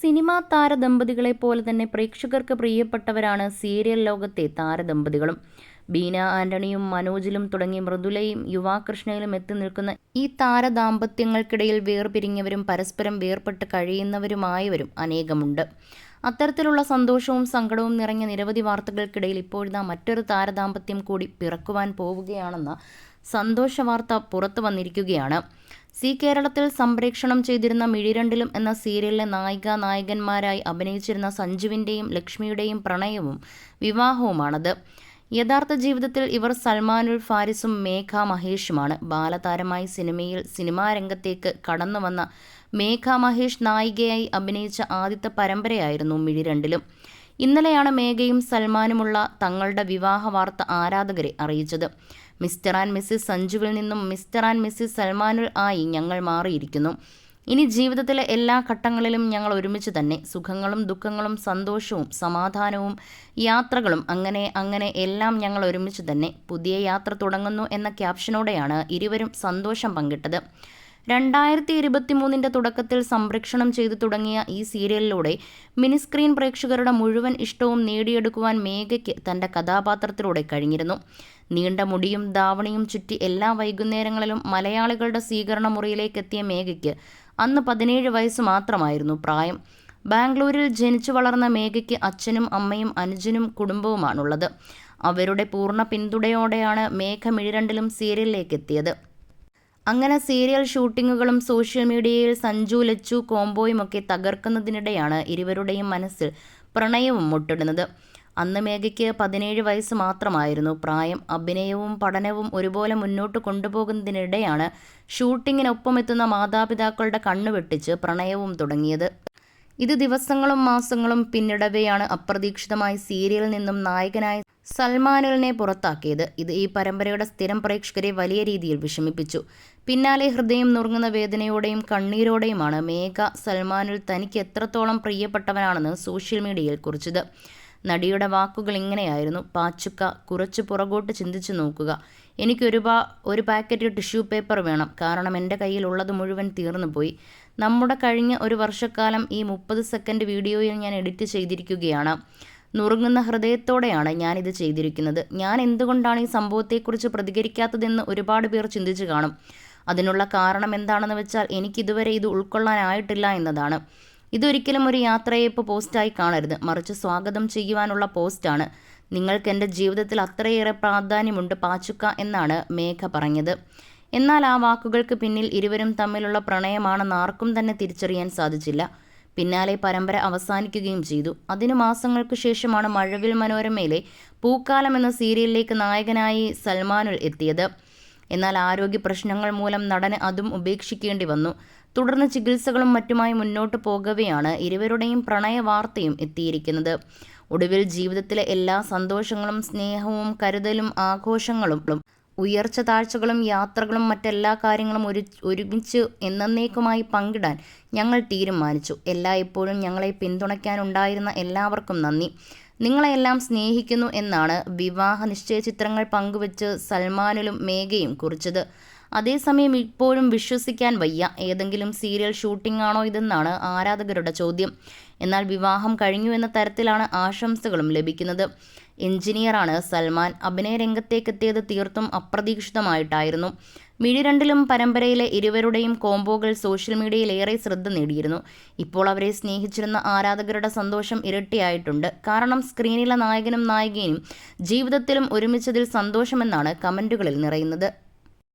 Cinema താരദമ്പതികളെ പോലെ തന്നെ പ്രേക്ഷകർക്ക് പ്രിയപ്പെട്ടവരാണ് സീരിയൽ ലോകത്തെ താരദമ്പതികളും. ബീന ആന്റണിയും മനോജിലും തുടങ്ങി മൃദുലയും യുവാകൃഷ്ണയിലും എത്തി നിൽക്കുന്ന ഈ താരദാമ്പത്യങ്ങൾക്കിടയിൽ വേർപിരിഞ്ഞവരും പരസ്പരം വേർപെട്ട് കഴിയുന്നവരുമായവരും അനേകമുണ്ട്. അത്തരത്തിലുള്ള സന്തോഷവും സങ്കടവും നിറഞ്ഞ നിരവധി വാർത്തകൾക്കിടയിൽ ഇപ്പോഴിതാ മറ്റൊരു താരദാമ്പത്യം കൂടി പിറക്കുവാൻ പോവുകയാണെന്ന സന്തോഷ വാർത്ത പുറത്തു വന്നിരിക്കുകയാണ്. സി കേരളത്തിൽ സംപ്രേക്ഷണം ചെയ്തിരുന്ന മിഴിരണ്ടിലും എന്ന സീരിയലിലെ നായിക നായകന്മാരായി അഭിനയിച്ചിരുന്ന സഞ്ജുവിന്റെയും ലക്ഷ്മിയുടെയും പ്രണയവും വിവാഹവുമാണത്. യഥാർത്ഥ ജീവിതത്തിൽ ഇവർ സൽമാനുൽ ഫാരിസും മേഘ മഹേഷുമാണ്. ബാലതാരമായി സിനിമയിൽ സിനിമാ രംഗത്തേക്ക് കടന്നു വന്ന മേഘ മഹേഷ് നായികയായി അഭിനയിച്ച ആദ്യത്തെ പരമ്പരയായിരുന്നു മിഴിരണ്ടിലും ഇന്നലെയാണ് മേഘയും സൽമാനുമുള്ള തങ്ങളുടെ വിവാഹ വാർത്ത ആരാധകരെ അറിയിച്ചത്. മിസ്റ്റർ ആൻഡ് മിസ്സിസ് സഞ്ജുവിൽ നിന്നും മിസ്റ്റർ ആൻഡ് മിസ്സിസ് സൽമാനുൽ ആയി ഞങ്ങൾ മാറിയിരിക്കുന്നു. ഇനി ജീവിതത്തിലെ എല്ലാ ഘട്ടങ്ങളിലും ഞങ്ങൾ ഒരുമിച്ച് തന്നെ സുഖങ്ങളും ദുഃഖങ്ങളും സന്തോഷവും സമാധാനവും യാത്രകളും അങ്ങനെ അങ്ങനെ എല്ലാം ഞങ്ങൾ ഒരുമിച്ച് തന്നെ പുതിയ യാത്ര തുടങ്ങുന്നു എന്ന ക്യാപ്ഷനോടെയാണ് ഇരുവരും സന്തോഷം പങ്കിട്ടത്. രണ്ടായിരത്തി ഇരുപത്തി മൂന്നിന്റെ തുടക്കത്തിൽ സംപ്രേക്ഷണം ചെയ്തു തുടങ്ങിയ ഈ സീരിയലിലൂടെ മിനിസ്ക്രീൻ പ്രേക്ഷകരുടെ മുഴുവൻ ഇഷ്ടവും നേടിയെടുക്കുവാൻ മേഘയ്ക്ക് തന്റെ കഥാപാത്രത്തിലൂടെ കഴിഞ്ഞിരുന്നു. നീണ്ട മുടിയും ദാവണിയും ചുറ്റി എല്ലാ വൈകുന്നേരങ്ങളിലും മലയാളികളുടെ സ്വീകരണ മുറിയിലേക്ക് എത്തിയ മേഘയ്ക്ക് അന്ന് പതിനേഴ് വയസ്സ് മാത്രമായിരുന്നു പ്രായം. ബാംഗ്ലൂരിൽ ജനിച്ചു വളർന്ന മേഘയ്ക്ക് അച്ഛനും അമ്മയും അനുജനും കുടുംബവുമാണുള്ളത്. അവരുടെ പൂർണ പിന്തുണയോടെയാണ് മേഘ മിഴിരണ്ടിലും സീരിയലിലേക്ക് എത്തിയത് അങ്ങനെ സീരിയൽ ഷൂട്ടിങ്ങുകളും സോഷ്യൽ മീഡിയയിൽ സഞ്ജു ലച്ചു കോംബോയുമൊക്കെ തകർക്കുന്നതിനിടെയാണ് ഇരുവരുടെയും മനസ്സിൽ പ്രണയവും മുട്ടിടുന്നത്. അന്ന് മേഘയ്ക്ക് പതിനേഴ് വയസ്സ് മാത്രമായിരുന്നു. പ്രായം അഭിനയവും പഠനവും ഒരുപോലെ മുന്നോട്ട് കൊണ്ടുപോകുന്നതിനിടെയാണ് ഷൂട്ടിങ്ങിനൊപ്പം എത്തുന്ന മാതാപിതാക്കളുടെ കണ്ണുവെട്ടിച്ച് പ്രണയവും തുടങ്ങിയത്. ഇത് ദിവസങ്ങളും മാസങ്ങളും പിന്നിടവെയാണ് അപ്രതീക്ഷിതമായി സീരിയലിൽ നിന്നും നായകനായ സൽമാനുലിനെ പുറത്താക്കിയത്. ഇത് ഈ പരമ്പരയുടെ സ്ഥിരം പ്രേക്ഷകരെ വലിയ രീതിയിൽ വിഷമിപ്പിച്ചു. പിന്നാലെ ഹൃദയം നുറുങ്ങുന്ന വേദനയോടെയും കണ്ണീരോടെയുമാണ് മേഘ സൽമാനുൽ തനിക്ക് എത്രത്തോളം പ്രിയപ്പെട്ടവനാണെന്ന് സോഷ്യൽ മീഡിയയിൽ കുറിച്ചത്. നടിയുടെ വാക്കുകൾ ഇങ്ങനെയായിരുന്നു. പാച്ചുക്ക കുറച്ച് പുറകോട്ട് ചിന്തിച്ചു നോക്കുക. എനിക്കൊരു പാ ഒരു പാക്കറ്റ് ടിഷ്യൂ പേപ്പർ വേണം. കാരണം എന്റെ കയ്യിലുള്ളത് മുഴുവൻ തീർന്നു പോയി. നമ്മുടെ കഴിഞ്ഞ ഒരു വർഷക്കാലം ഈ മുപ്പത് സെക്കൻഡ് വീഡിയോയിൽ ഞാൻ എഡിറ്റ് ചെയ്തിരിക്കുകയാണ്. നുറുങ്ങുന്ന ഹൃദയത്തോടെയാണ് ഞാനിത് ചെയ്തിരിക്കുന്നത്. ഞാൻ എന്തുകൊണ്ടാണ് ഈ സംഭവത്തെക്കുറിച്ച് പ്രതികരിക്കാത്തതെന്ന് ഒരുപാട് പേർ ചിന്തിച്ചു കാണും. അതിനുള്ള കാരണം എന്താണെന്ന് വെച്ചാൽ എനിക്കിതുവരെ ഇത് ഉൾക്കൊള്ളാനായിട്ടില്ല എന്നതാണ്. ഇതൊരിക്കലും ഒരു യാത്രയപ്പ് പോസ്റ്റായി കാണരുത്. മറിച്ച് സ്വാഗതം ചെയ്യുവാനുള്ള പോസ്റ്റാണ്. നിങ്ങൾക്ക് എന്റെ ജീവിതത്തിൽ അത്രയേറെ പ്രാധാന്യമുണ്ട് പാച്ചുക്ക എന്നാണ് മേഘ പറഞ്ഞത്. എന്നാൽ ആ വാക്കുകൾക്ക് പിന്നിൽ ഇരുവരും തമ്മിലുള്ള പ്രണയമാണെന്ന് ആർക്കും തന്നെ തിരിച്ചറിയാൻ സാധിച്ചില്ല. പിന്നാലെ പരമ്പര അവസാനിക്കുകയും ചെയ്തു. അതിനു മാസങ്ങൾക്ക് ശേഷമാണ് മഴവിൽ മനോരമയിലെ പൂക്കാലം എന്ന സീരിയലിലേക്ക് നായകനായി സൽമാനുൽ എത്തിയത്. എന്നാൽ ആരോഗ്യ പ്രശ്നങ്ങൾ മൂലം നടന് അതും ഉപേക്ഷിക്കേണ്ടി വന്നു. തുടർന്ന് ചികിത്സകളും മറ്റുമായി മുന്നോട്ട് പോകവെയാണ് ഇരുവരുടെയും പ്രണയ വാർത്തയും എത്തിയിരിക്കുന്നത്. ഒടുവിൽ ജീവിതത്തിലെ എല്ലാ സന്തോഷങ്ങളും സ്നേഹവും കരുതലും ആഘോഷങ്ങളും ഉയർച്ച താഴ്ചകളും യാത്രകളും മറ്റെല്ലാ കാര്യങ്ങളും ഒരു ഒരുമിച്ച് എന്നേക്കുമായി പങ്കിടാൻ ഞങ്ങൾ തീരുമാനിച്ചു. എല്ലായ്പ്പോഴും ഞങ്ങളെ പിന്തുണയ്ക്കാനുണ്ടായിരുന്ന എല്ലാവർക്കും നന്ദി. നിങ്ങളെല്ലാം സ്നേഹിക്കുന്നു എന്നാണ് വിവാഹ നിശ്ചയ ചിത്രങ്ങൾ പങ്കുവച്ച് സൽമാനിലും മേഘയും കുറിച്ചത്. അതേസമയം ഇപ്പോഴും വിശ്വസിക്കാൻ വയ്യ ഏതെങ്കിലും സീരിയൽ ഷൂട്ടിംഗ് ആണോ ഇതെന്നാണ് ആരാധകരുടെ ചോദ്യം. എന്നാൽ വിവാഹം കഴിഞ്ഞു എന്ന തരത്തിലാണ് ആശംസകളും ലഭിക്കുന്നത്. എഞ്ചിനീയറാണ് സൽമാൻ. അഭിനയ രംഗത്തേക്കെത്തിയത് തീർത്തും അപ്രതീക്ഷിതമായിട്ടായിരുന്നു. മിഴി രണ്ടിലും പരമ്പരയിലെ ഇരുവരുടെയും കോംബോകൾ സോഷ്യൽ മീഡിയയിൽ ഏറെ ശ്രദ്ധ നേടിയിരുന്നു. ഇപ്പോൾ അവരെ സ്നേഹിച്ചിരുന്ന ആരാധകരുടെ സന്തോഷം ഇരട്ടിയായിട്ടുണ്ട്. കാരണം സ്ക്രീനിലെ നായകനും നായികയും ജീവിതത്തിലും ഒരുമിച്ചതിൽ സന്തോഷമെന്നാണ് കമന്റുകളിൽ നിറയുന്നത്.